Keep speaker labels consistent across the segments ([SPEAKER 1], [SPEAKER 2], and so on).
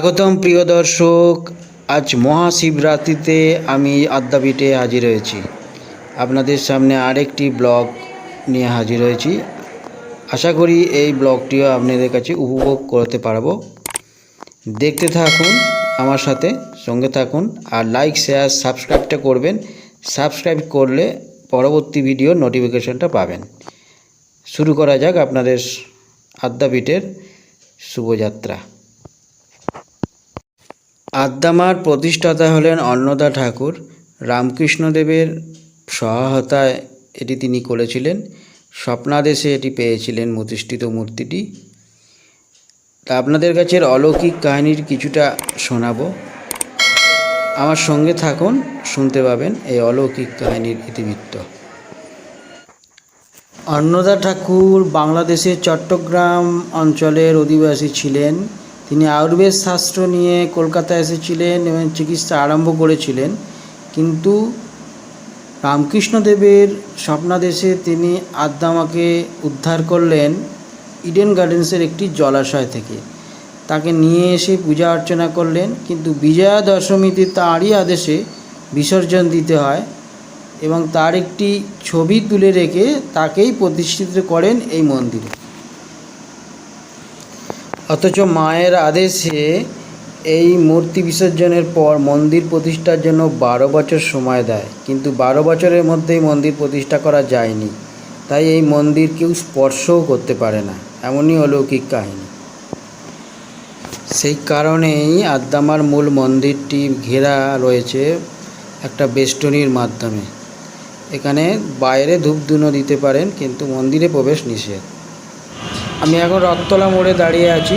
[SPEAKER 1] স্বাগতম প্রিয় দর্শক, আজ মহাশিবরাত্রিতে আমি আদ্যাপীঠে হাজির হয়েছি। আপনাদের সামনে আরেকটি ব্লগ নিয়ে হাজির হয়েছি। আশা করি এই ব্লগটিও আপনাদের কাছে উপভোগ করতে পারব। দেখতে থাকুন আমার সাথে, সঙ্গে থাকুন আর লাইক শেয়ার সাবস্ক্রাইবটা করবেন। সাবস্ক্রাইব করলে পরবর্তী ভিডিও নোটিফিকেশনটা পাবেন। শুরু করা যাক আপনাদের আদ্যাপীঠের শুভযাত্রা আদ্যামার প্রতিষ্ঠাতা হলেন অন্নদা ঠাকুর। রামকৃষ্ণদেবের সহায়তায় এটি তিনি করেছিলেন। স্বপ্নাদেশে এটি পেয়েছিলেন প্রতিষ্ঠিত মূর্তিটি। তা আপনাদের কাছে অলৌকিক কাহিনীর কিছুটা শোনাবো। আমার সঙ্গে থাকুন, শুনতে পাবেন এই অলৌকিক কাহিনীর ইতিবৃত্ত। অন্নদা ঠাকুর বাংলাদেশের চট্টগ্রাম অঞ্চলের অধিবাসী ছিলেন। তিনি আয়ুর্বেদ শাস্ত্র নিয়ে কলকাতায় এসেছিলেন এবং চিকিৎসা আরম্ভ করেছিলেন। কিন্তু রামকৃষ্ণদেবের স্বপ্নাদেশে তিনি আদ্দামাকে উদ্ধার করলেন ইডেন গার্ডেন্সের একটি জলাশয় থেকে। তাকে নিয়ে এসে পূজা অর্চনা করলেন, কিন্তু বিজয়া দশমীতে তাঁরই আদেশে বিসর্জন দিতে হয় এবং তার একটি ছবি তুলে রেখে তাকেই প্রতিষ্ঠিত করেন এই মন্দিরে। অথচ মায়ের আদেশে এই মূর্তি বিসর্জনের পর মন্দির প্রতিষ্ঠার জন্য বারো বছর সময় দেয়। কিন্তু বারো বছরের মধ্যেই মন্দির প্রতিষ্ঠা করা যায়নি। তাই এই মন্দির কেউ স্পর্শও করতে পারে না। এমনই অলৌকিক কাহিনী। সেই কারণেই আদ্দামার মূল মন্দিরটি ঘেরা রয়েছে একটা বেষ্টনীর মাধ্যমে। এখানে বাইরে ধূপধুনো দিতে পারেন, কিন্তু মন্দিরে প্রবেশ নিষেধ। আমি এখন রথতলা মোড়ে দাঁড়িয়ে আছি।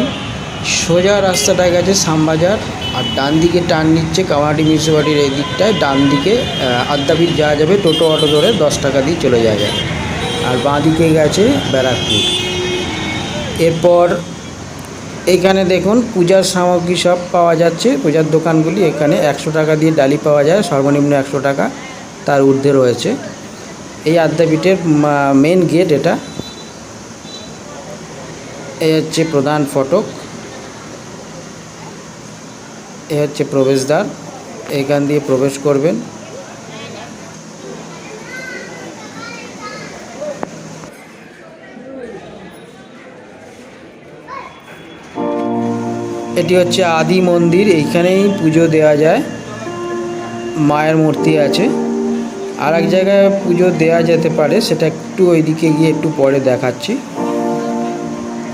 [SPEAKER 1] সোজা রাস্তাটা গেছে শ্যামবাজার আর ডান দিকে টার্ন নিচ্ছে কামাটি মিউনিসিপালিটির এই দিকটায়। ডান দিকে আদ্যাপীঠ যাওয়া যাবে টোটো অটো ধরে দশ টাকা দিয়ে চলে যাওয়া যায়। আর বাঁ দিকে গেছে ব্যারাকপুর। এরপর এখানে দেখুন পূজার সামগ্রী সব পাওয়া যাচ্ছে। পূজার দোকানগুলি এখানে একশো টাকা দিয়ে ডালি পাওয়া যায়, সর্বনিম্ন একশো টাকা তার ঊর্ধ্বে রয়েছে। এই আদ্যাপীঠের মেন গেট এটা। এই হচ্ছে প্রধান ফটক, এ হচ্ছে প্রবেশদ্বার, এখান দিয়ে প্রবেশ করবেন। এটি হচ্ছে আদি মন্দির, এইখানেই পুজো দেওয়া যায়, মায়ের মূর্তি আছে। আর এক জায়গায় পুজো দেওয়া যেতে পারে, সেটা একটু ওইদিকে গিয়ে একটু পরে দেখাচ্ছি।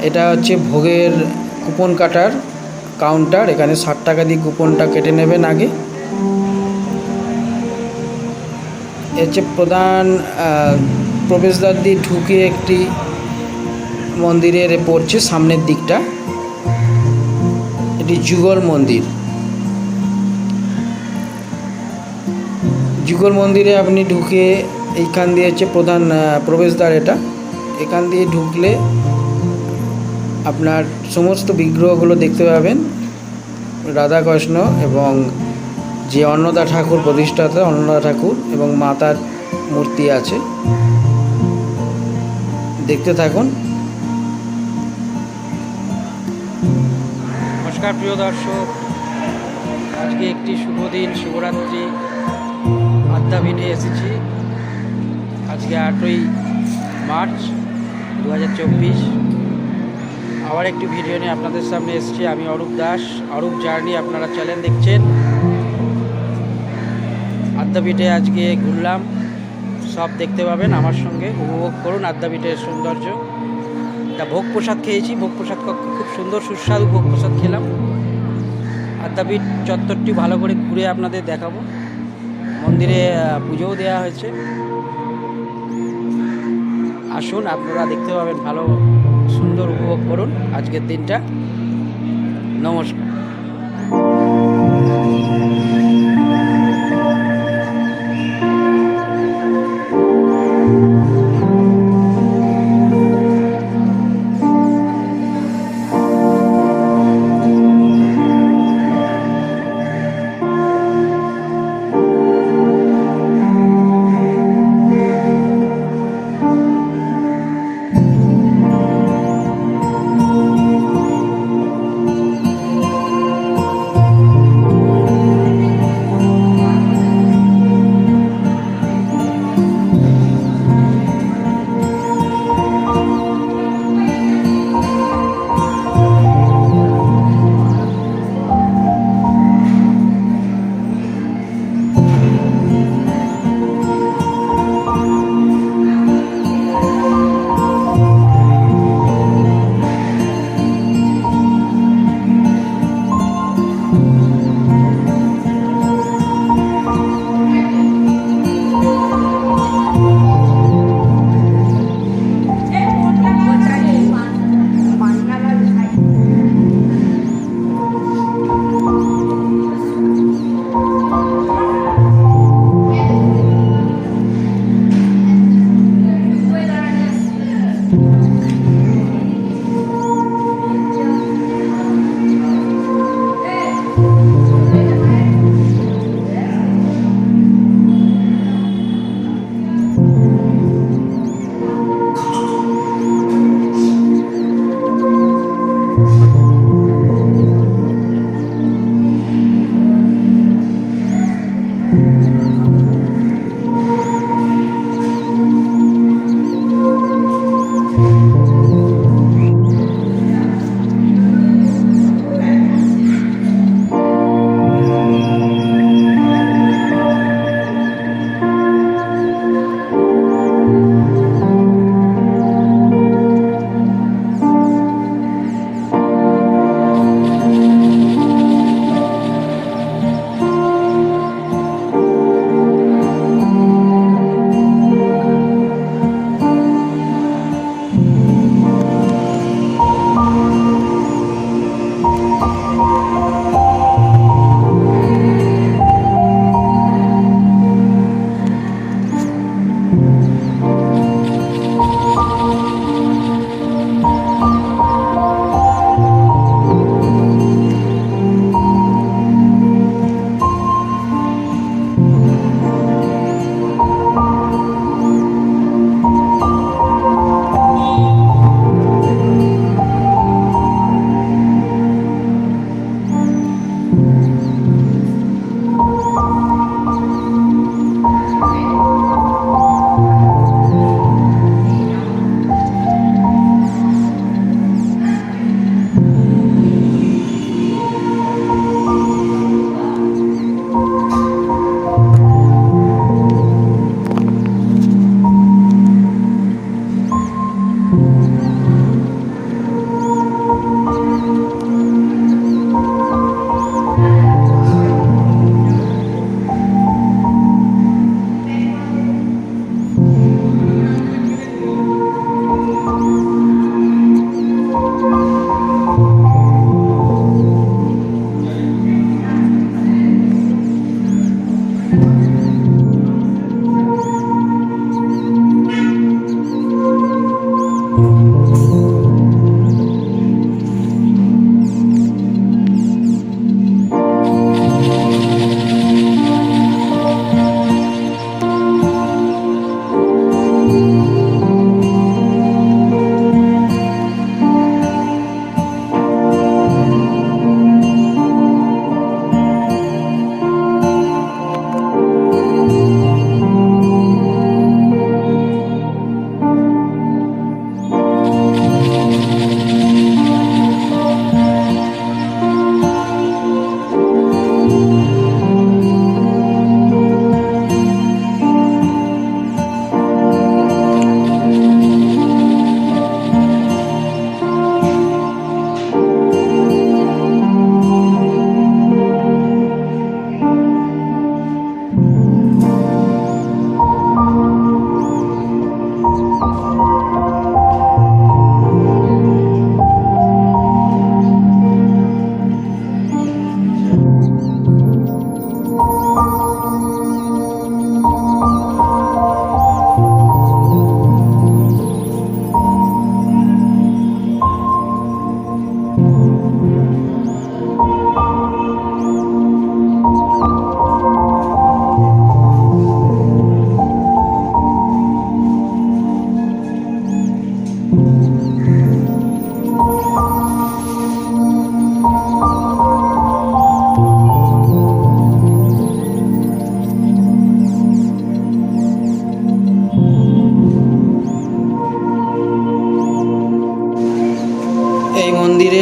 [SPEAKER 1] এটা হচ্ছে ভোগের কুপন কাটার কাউন্টার। এখানে ষাট টাকা দিয়ে কুপনটা কেটে নেবেন আগে। এ হচ্ছে প্রধান প্রবেশদ্বার দিয়ে ঢুকে একটি মন্দিরের পড়ছে সামনের দিকটা। এটি যুগল মন্দির। যুগল মন্দিরে আপনি ঢুকে এইখান দিয়ে হচ্ছে প্রধান প্রবেশদ্বার এটা। এখান দিয়ে ঢুকলে আপনার সমস্ত বিগ্রহগুলো দেখতে পাবেন। রাধাকৃষ্ণ এবং যে অন্নদা ঠাকুর প্রতিষ্ঠাতা অন্নদা ঠাকুর এবং মাতার মূর্তি আছে। দেখতে থাকুন।
[SPEAKER 2] নমস্কার প্রিয় দর্শক, আজকে একটি শুভ দিন শিবরাত্রি আদ্যাপীঠে এসেছি। আজকে আটই মার্চ দু হাজার চব্বিশ। আবার একটি ভিডিও নিয়ে আপনাদের সামনে এসেছি। আমি অরূপ দাস। অরূপ জার্নি আপনারা চ্যানেল দেখছেন। আদ্যাপীঠে আজকে ঘুরলাম। সব দেখতে পাবেন আমার সঙ্গে। উপভোগ করুন আদ্যাপীঠের সৌন্দর্য। তা ভোগ প্রসাদ খেয়েছি। ভোগ প্রসাদ খুব সুন্দর, সুস্বাদু ভোগ প্রসাদ খেলাম। আদ্যাপীঠ চত্বরটি ভালো করে ঘুরে আপনাদের দেখাবো। মন্দিরে পুজোও দেওয়া হয়েছে। আসুন, আপনারা দেখতে পাবেন ভালো সুন্দর উপভোগ করুন। আজকের দিনটা। নমস্কার।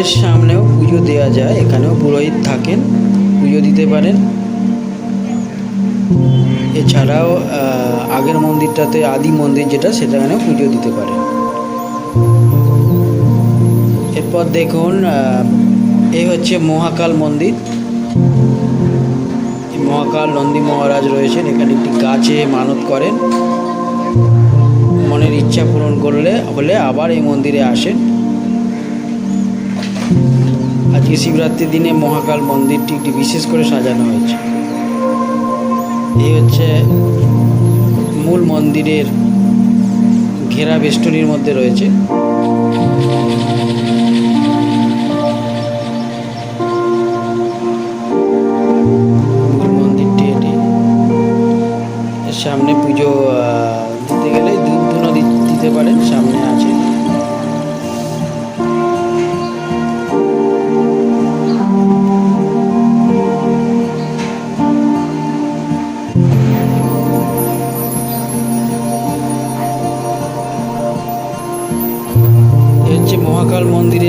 [SPEAKER 1] মন্দিরের সামনেও পুজো দেওয়া যায়, এখানেও পুরোহিত থাকেন, পুজো দিতে পারেন। এছাড়াও আগের মন্দিরটাতে আদি মন্দির যেটা সেটাখানেও পুজো দিতে পারেন। এরপর দেখুন এই হচ্ছে মহাকাল মন্দির। মহাকাল নন্দী মহারাজ রয়েছেন, এখানে একটি গাছে মানত করেন। মনের ইচ্ছা পূরণ করলে, হলে আবার এই মন্দিরে আসেন। আজকে শিবরাত্রির দিনে মহাকাল মন্দিরটি একটি বিশেষ করে সাজানো হয়েছে। এই হচ্ছে মূল মন্দিরের ঘেরা বেষ্টনীর মধ্যে রয়েছে। সামনে পুজো দিতে গেলে দি- দিতে পারেন, সামনে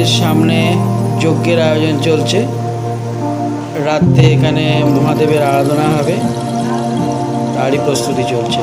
[SPEAKER 1] সামনে যজ্ঞের আয়োজন চলছে। রাত্রে এখানে মহাদেবের আরাধনা হবে। তারই প্রস্তুতি চলছে।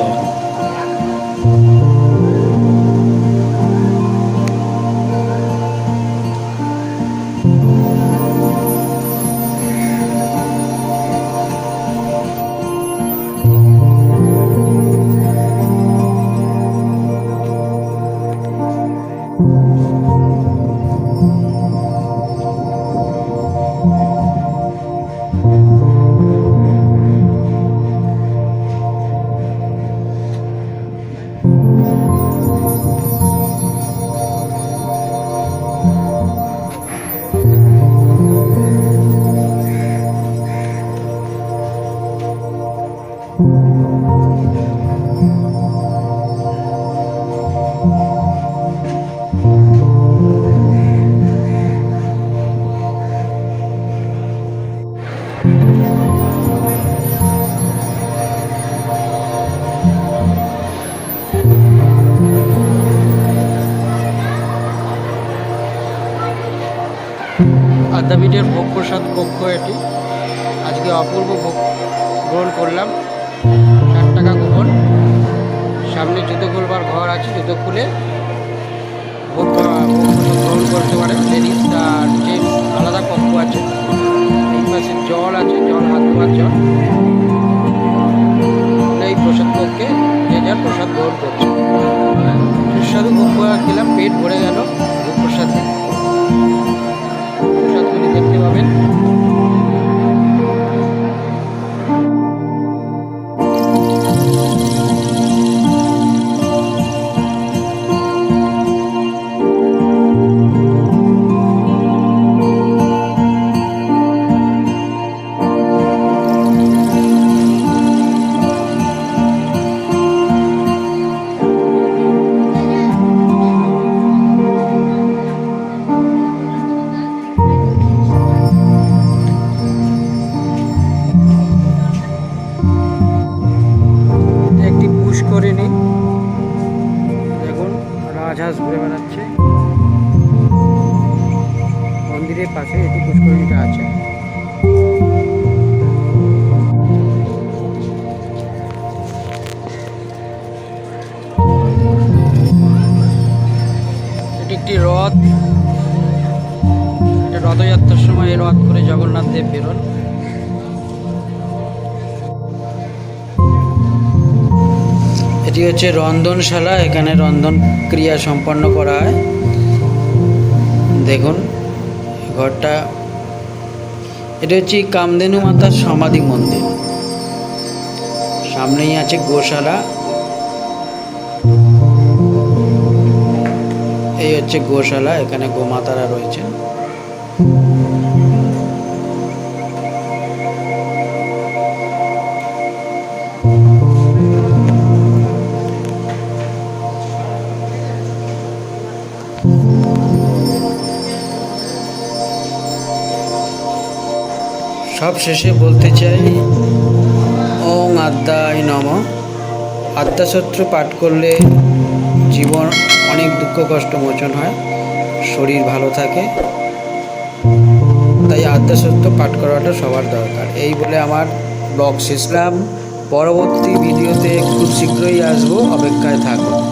[SPEAKER 2] আদ্যাপীঠের ভোগ প্রসাদ কক্ষ এটি। আজকে অপূর্ব ভোগ গ্রহণ করলাম। ষাট টাকা কুপন সামনে জুতো খুলবার ঘর আছে, জুতো খুলে ভোগ গ্রহণ করতে পারেন। পাশে এটি পুষ্করিণীটা আছে। একটি রথ। এটা রথযাত্রার সময় এই রথ করে জগন্নাথ দেব বেরোন।
[SPEAKER 1] এটি হচ্ছে রন্ধনশালা। এখানে রন্ধন ক্রিয়া সম্পন্ন করা হয়। দেখুন। ঘরটা, এটা হচ্ছে কামদেনু মাতার সমাধি মন্দির। সামনেই আছে গোশালা। এই হচ্ছে গোশালা, এখানে গোমাতারা রয়েছেন। সব শেষে বলতে চাই, ওং আদ্যায় নম। আদ্যাসূত্র পাঠ করলে জীবন অনেক দুঃখ, কষ্ট, মোচন হয়, শরীর ভালো থাকে। তাই আদ্যাসত্য পাঠ করাটা সবার দরকার। এই বলে আমার ব্লগ শেষলাম পরবর্তী ভিডিওতে খুব শীঘ্রই আসব। অপেক্ষায় থাকুন।